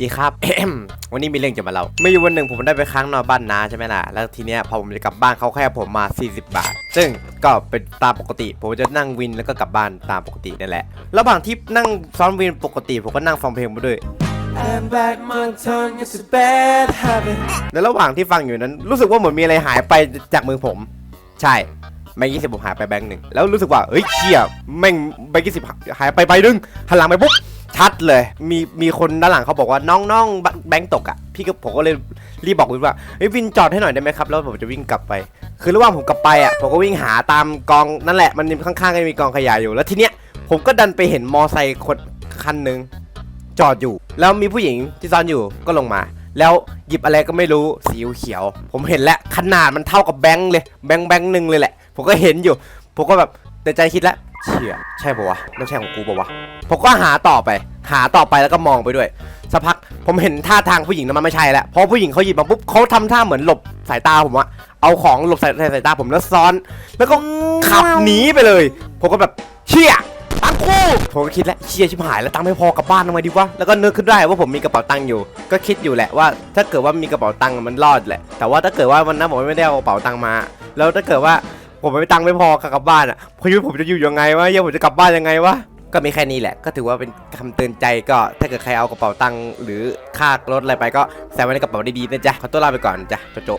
ดีครับ วันนี้มีเรื่องจะมาเล่าไม่อยู่วันหนึ่งผมได้ไปค้างนอนบ้านน้าใช่ไหมล่ะ แล้วทีเนี้ยพอผมจะกลับบ้านเขาแค่ผมมา 40 บาท ซึ่งก็เป็นตามปกติ ผมจะนั่งวินแล้วก็กลับบ้านตามปกตินั่นแหละ ระหว่างที่นั่งซ้อนวินปกติผมก็นั่งฟังเพลงไปด้วย And back my tongue, it's a bad habit. ในระหว่างที่ฟังอยู่นั้น รู้สึกว่าเหมือนมีอะไรหายไปจากมือผม ใช่แบงค์ยี่สิบผมหายไปแบงค์หนึ่งแล้วรู้สึกว่าเฮ้ยเชี่ยแม่งแบงค์ยี่สิบหายไปใบหนึงหันหลังไปปุ๊บ ชัดเลย มีมีคนด้านหลังเขาบอกว่าน้องน้องแบงค์ตกอะพี่ก็ผมก็เลยรีบบอกวินว่าเฮ้ยวินจอดให้หน่อยได้ไหมครับแล้วผมจะวิ่งกลับไป คือระหว่างผมกลับไปอะผมก็วิ่งหาตามกองนั่นแหละมันข้างๆก็มีกองขยะอยู่แล้วทีเนี้ยผมก็ดันไปเห็นมอไซค์คนคันหนึ่งจอดอยู่ แล้วมีผู้หญิงที่ซ้อนอยู่ก็ลงมา แล้วหยิบอะไรก็ไม่รู้สีเขียว ผมเห็นแล้วขนาดมันเท่ากับแบงค์เลยแบงค์แบงค์หนึ่งเลยแหละ ผมก็เห็นอยู่ ผมก็แบบ ในใจคิดแล้วเชี่ยใช่ปะวะไม่ใช่ของกูปะวะผมก็หาต่อไป หาต่อไปแล้วก็มองไปด้วยสักพักผมเห็นท่าทางผู้หญิงนั้นมันไม่ใช่แล้วเพราะผู้หญิงเขาหยิบมาปุ๊บเขาทำท่าเหมือนหลบสายตาผมอะเอาของหลบสายสายตาผมแล้วซ้อน แล้วก็ขับหนีไปเลย ผมก็แบบเชี่ยตังคู่ผมก็คิดแล้วเชียชิบหายแล้วตังไม่พอกลับบ้านทำไมดีวะแล้วก็นึกขึ้นได้ว่าผมมีกระเป๋าตังค์อยู่ ก็คิดอยู่แหละว่า ถ้าเกิดว่ามีกระเป๋าตังค์มันรอดแหละ แต่ว่าถ้าเกิดว่าวันนั้นผมไม่ได้เอากระเป๋าตังค์มา แล้วถ้าเกิดว่า ผมไม่ตังค์ไม่พอกลับบ้านอะชีวิตผมจะอยู่ยังไงวะเยังผมจะกลับบ้านยังไงวะก็มีแค่นี้แหละ ก็ถือว่าเป็นคำเตือนใจก็ ถ้าเกิดใครเอากระเป๋าตังค์หรือค่ารถอะไรไปก็ใส่ไว้ในกระเป๋าดีๆนะจ๊ะขอตัวลาไปก่อนจ้ะโจโจ